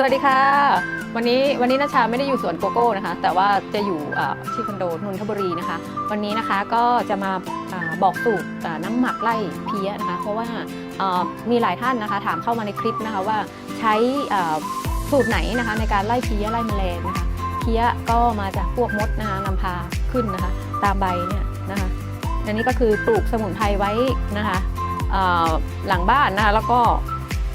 สวัสดีค่ะ วันนี้วันนี้นัชาไม่ได้อยู่สวนโกโก้นะคะ แต่ว่าจะอยู่ที่คอนโดนนทบุรีนะคะ วันนี้นะคะก็จะมาบอกสูตรน้ำหมักไล่เพี้ยนะคะ เพราะว่ามีหลายท่านนะคะถามเข้ามาในคลิปนะคะว่าใช้สูตรไหนนะคะในการไล่เพี้ยไล่แมลงนะคะเพี้ยก็มาจากพวกมดนะคะนำพาขึ้นนะคะ ตามใบเนี่ยนะคะอันนี้ก็คือปลูกสมุนไพรไว้นะคะหลังบ้านนะคะแล้วก็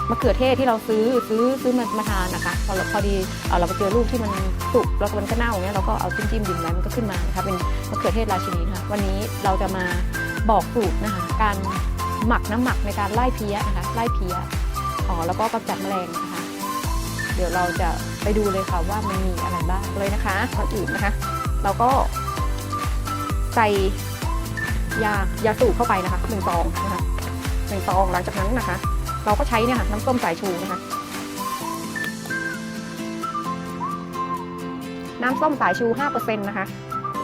มะเขือเทศที่เราซื้อซื้อซื้อมามาทานนะคะพอพอดีเราไปเจอลูกที่มันสุกแล้วก็มันก็เน่าเนี่ยเราก็เอาจิ้มจิ้มๆดินไว้มันก็ขึ้นมานะคะเป็นมะเขือเทศราชินีนะคะวันนี้เราจะมาบอกสูตรนะคะการหมักน้ำหมักในการไล่เพี้ยนะคะไล่เพี้ยอ๋อแล้วก็กำจัดแมลงนะคะ เดี๋ยวเราจะไปดูเลยค่ะว่ามันมีอะไรบ้างเลยนะคะก่อนอื่นนะคะ เราก็ใส่ยายาสูบเข้าไปนะคะหนึ่งซองนะคะหนึ่งซองหลังจากนั้นนะคะ เราก็ใช้เนี่ยค่ะน้ำส้มสายชูนะคะ น้ำส้มสายชู 5%นะคะ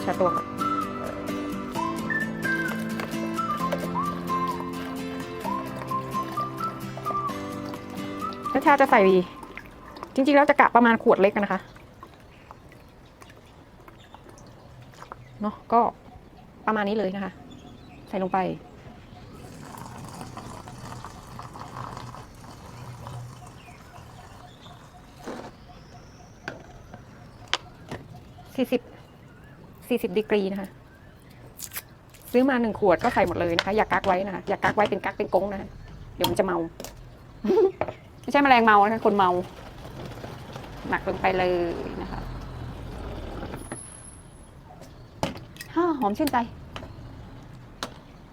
แช่ตัวก่อนนัชชาจะใส่ จริงๆ แล้วจะกะประมาณขวดเล็กนะคะ เนาะก็ประมาณนี้เลยนะคะ ใส่ลงไป สี่สิบสี่สิบดีกรีนะคะซื้อมาหนึ่งขวดก็ใส่หมดเลยนะคะอย่ากักไว้นะคะอย่ากักไว้เป็นกักเป็นกงนะคะเดี๋ยวมันจะเมา ไม่ใช่แมลงเมานะคะคนเมาหมักลงไปเลยนะคะฮ่าหอมชื่นใจ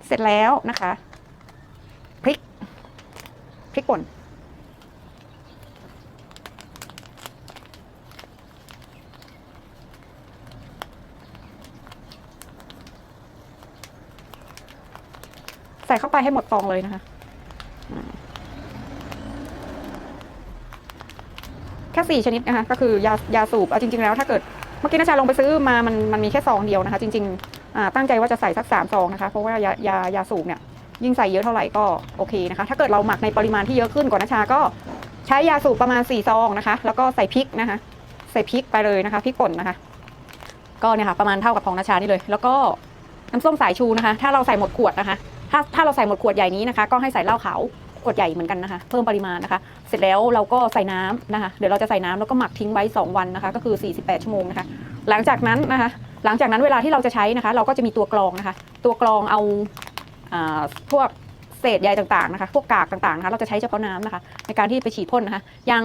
เสร็จแล้วนะคะพริกพริกป่น ใส่เข้าไปให้หมดฟองเลยนะคะแค่สี่ชนิดนะคะก็คือยายาสูบเอาจริง ๆ แล้วถ้าเกิดเมื่อกี้นาชาลงไปซื้อมามันมันมีแค่ซองเดียวนะคะ จริงๆตั้งใจว่าจะใส่สักสามซองนะคะเพราะว่ายายายาสูบเนี่ยยิ่งใส่เยอะเท่าไหร่ก็โอเคนะคะ ถ้าเกิดเราหมักในปริมาณที่เยอะขึ้นกว่านาชาก็ใช้ยาสูบประมาณ4ซองนะคะ แล้วก็ใส่พริกนะคะ ใส่พริกไปเลยนะคะพริกป่นนะคะ ก็เนี่ยค่ะประมาณเท่ากับของนาชานี่เลย แล้วก็น้ำส้มสายชูนะคะ ถ้าเราใส่หมดขวดนะคะ ถ้าถ้าเราใส่หมดขวดใหญ่นี้นะคะ ก็ให้ใส่เหล้าขาวขวดใหญ่เหมือนกันนะคะ เพิ่มปริมาณนะคะ เสร็จแล้วเราก็ใส่น้ำนะคะ เดี๋ยวเราจะใส่น้ำแล้วก็หมักทิ้งไว้ 2 วันนะคะ ก็คือ 48 ชั่วโมงนะคะ หลังจากนั้นนะคะ หลังจากนั้นเวลาที่เราจะใช้นะคะ เราก็จะมีตัวกรองนะคะ ตัวกรองเอาอ่าพวกเศษใยต่างๆนะคะ พวกกากต่างๆนะคะ เราจะใช้เฉพาะน้ำนะคะ ในการที่ไปฉีดพ่นนะคะยัง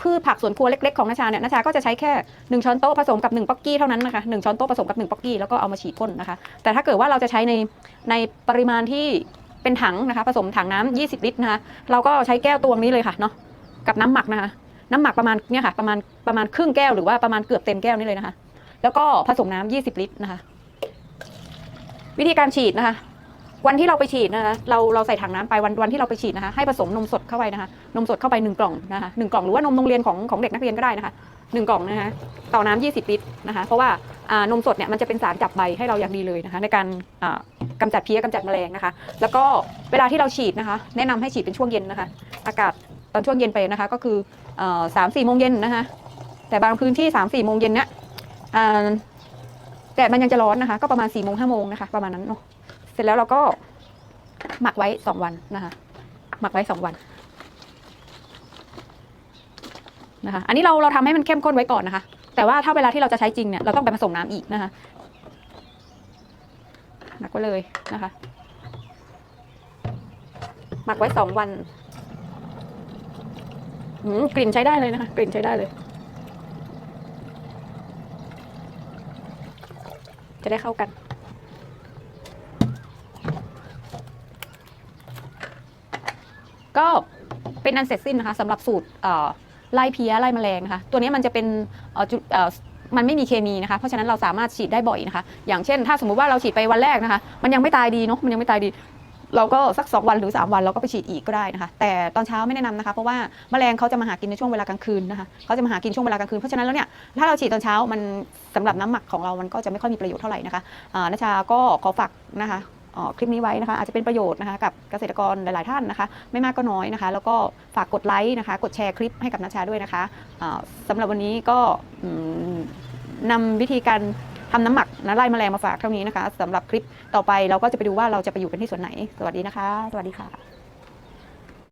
พืชผักสวนครัวเล็กๆของนาชาเนี่ยนาชาก็จะใช้แค่ 1 ช้อนโต๊ะผสมกับ 1ป๊อกกี้เท่านั้นนะคะ1ช้อนโต๊ะผสมกับ 1ป๊อกกี้แล้วก็เอามาฉีดพ่นนะคะ แต่ถ้าเกิดว่าเราจะใช้ในในปริมาณที่เป็นถังนะคะผสมถังน้ำ20 ลิตรนะคะเราก็ใช้แก้วตวงนี้เลยค่ะเนาะกับน้ำหมักนะคะน้ำหมักประมาณเนี่ยค่ะประมาณประมาณครึ่งแก้วหรือว่าประมาณเกือบเต็มแก้วนี่เลยนะคะ แล้วก็ผสมน้ำ20 ลิตรนะคะ วิธีการฉีดนะคะ วันที่เราไปฉีดนะคะเราเราใส่ถังน้ำไปวันวันที่เราไปฉีดนะคะให้ผสมนมสดเข้าไปนะคะนมสดเข้าไปหนึ่งกล่องนะคะหนึ่งกล่องหรือว่านมโรงเรียนของของเด็กนักเรียนก็ได้นะคะหนึ่งกล่องนะคะต่อน้ำ20 ลิตรนะคะเพราะว่าอ่านมสดเนี่ยมันจะเป็นสารจับใบให้เราอย่างดีเลยนะคะในการอ่ากำจัดเพี้ยกำจัดแมลงนะคะ แล้วก็เวลาที่เราฉีดนะคะ แนะนำให้ฉีดเป็นช่วงเย็นนะคะ อากาศตอนช่วงเย็นไปนะคะก็คือสามสี่โมงเย็นนะคะแต่บางพื้นที่สามสี่โมงเย็นเนี่ยอ่าแดดมันยังจะร้อนนะคะ ก็ประมาณสี่โมงห้าโมงนะคะประมาณนั้นเนาะ เสร็จแล้วเราก็หมักไว้สองวันนะคะ หมักไว้สองวันนะคะ อันนี้เราเราทำให้มันเข้มข้นไว้ก่อนนะคะ แต่ว่าถ้าเวลาที่เราจะใช้จริงเนี่ยเราต้องไปผสมน้ำอีกนะคะหมักไว้เลยนะคะ หมักไว้สองวันกลิ่นใช้ได้เลยนะคะ กลิ่นใช้ได้เลย จะได้เข้ากัน ก็เป็นอันเสร็จสิ้นนะคะสำหรับสูตรไล่เพี้ยไล่แมลงนะคะ ตัวนี้มันจะเป็นจุดมันไม่มีเคมีนะคะ เพราะฉะนั้นเราสามารถฉีดได้บ่อยนะคะ อย่างเช่น ถ้าสมมุติว่าเราฉีดไปวันแรกนะคะ มันยังไม่ตายดีเนาะมันยังไม่ตายดี เราก็สัก 2 วันหรือ 3 วันเราก็ไปฉีดอีกก็ได้นะคะ แต่ตอนเช้าไม่แนะนำนะคะ เพราะว่าแมลงเขาจะมาหากินในช่วงเวลากลางคืนนะคะเขาจะมาหากินช่วงเวลากลางคืนเพราะฉะนั้นแล้วเนี่ยถ้าเราฉีดตอนเช้ามันสำหรับน้ำหมักของเรามันก็จะไม่ค่อยมีประโยชน์เท่าไหร่นะคะอ่านัชชาก็ขอฝากนะคะ คลิปนี้ไว้นะคะ อาจจะเป็นประโยชน์นะคะกับเกษตรกรหลาย ๆ ท่านนะคะ ไม่มากก็น้อยนะคะ แล้วก็ฝากกดไลค์นะคะ กดแชร์คลิปให้กับนัชชาด้วยนะคะสำหรับวันนี้ก็นำวิธีการทำน้ำหมักนะไล่แมลงมาฝากเท่านี้นะคะสำหรับคลิปต่อไปเราก็จะไปดูว่าเราจะไปอยู่กันที่ส่วนไหน สวัสดีนะคะ สวัสดีค่ะ